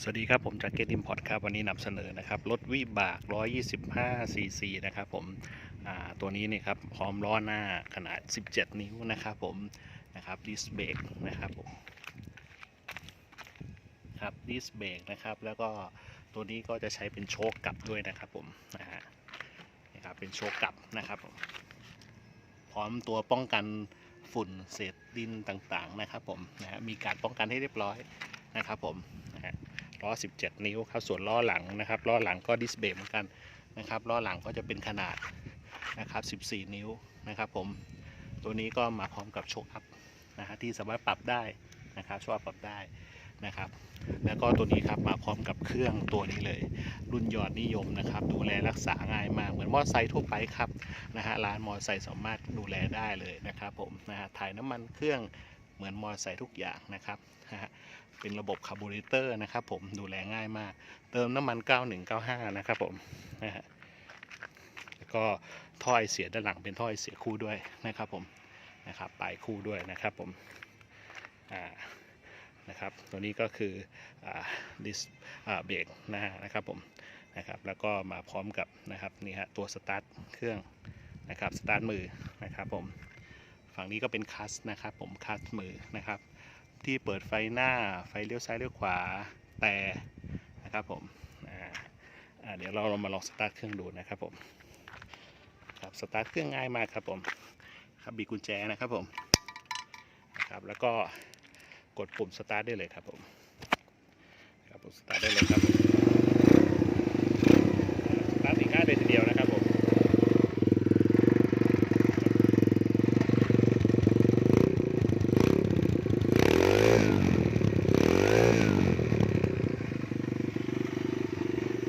สวัสดีครับ ผมจากเกติมพอร์ตครับ วันนี้นำเสนอนะครับ รถวิบาก 125ซีซีนะครับผมตัวนี้นี่ครับ พร้อมล้อหน้าขนาด 17 นิ้วนะครับผมนะครับดิสเบรกนะครับผมครับดิสเบรกนะครับ แล้วก็ตัวนี้ก็จะใช้เป็นโชคกลับด้วยนะครับผมนะฮะนี่ครับเป็นโชคกลับนะครับผมพร้อมตัวป้องกันฝุ่นเศษดินต่างๆนะครับผมนะฮะมีการป้องกันให้เรียบร้อยนะครับผมนะฮะ ล้อ 17 นิ้วครับ ส่วนล้อหลังนะครับล้อหลังก็ดิสเบรกเหมือนกันนะครับล้อหลังก็จะเป็นขนาดนะครับ 14 นิ้วนะครับ ผมตัวนี้ก็มาพร้อมกับโชคอัพนะฮะที่สามารถปรับได้นะครับชคอัพปรับได้นะครับ แล้วก็ตัวนี้ครับมาพร้อมกับเครื่องตัวนี้เลย รุ่นยอดนิยมนะครับ ดูแลรักษาง่ายมากเหมือนมอเตอร์ไซค์ทั่วไปครับนะฮะร้านมอเตอร์ไซค์สามารถดูแลได้เลยนะครับ ผมนะฮะถ่ายน้ำมันเครื่อง เหมือนมอเตอร์ไซค์ทุกอย่างนะครับเป็นระบบคาร์บูเรเตอร์นะครับผมดูแลง่ายมาก เติมน้ำมัน 9195 นะครับผมนะฮะแล้วก็ท่อไอเสียด้านหลังเป็นท่อไอเสียคู่ด้วยนะครับผมนะครับปลายคู่ด้วยนะครับผมอ่านะครับตัวนี้ก็คือดิสเบรกหนะฮะนะครับผมนะครับแล้วก็มาพร้อมกับนะครับนี่ฮะตัวสตาร์ทเครื่องนะครับสตาร์ทมือนะครับผม ฝั่งนี้ก็เป็นคัสนะครับ ผมคัสมือนะครับ ที่เปิดไฟหน้าไฟเลี้ยวซ้ายเลี้ยวขวาแต่นะครับผมเดี๋ยวเราเรามาลองสตาร์ทเครื่องดูนะครับผมครับสตาร์ทเครื่องง่ายมากครับผมครับบีกุญแจนะครับผมนะครับแล้วก็กดปุ่มสตาร์ทได้เลยครับผมครับผมสตาร์ทได้เลยครับผมสตาร์ทง่ายเลยทีเดียวนะครับผม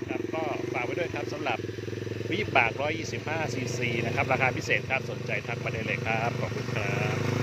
ครับก็ฝาก ไว้ด้วยครับสำหรับวิบาก 125 ซีซีนะครับ ราคาพิเศษครับ สนใจทักมาได้เลยครับ ขอบคุณครับ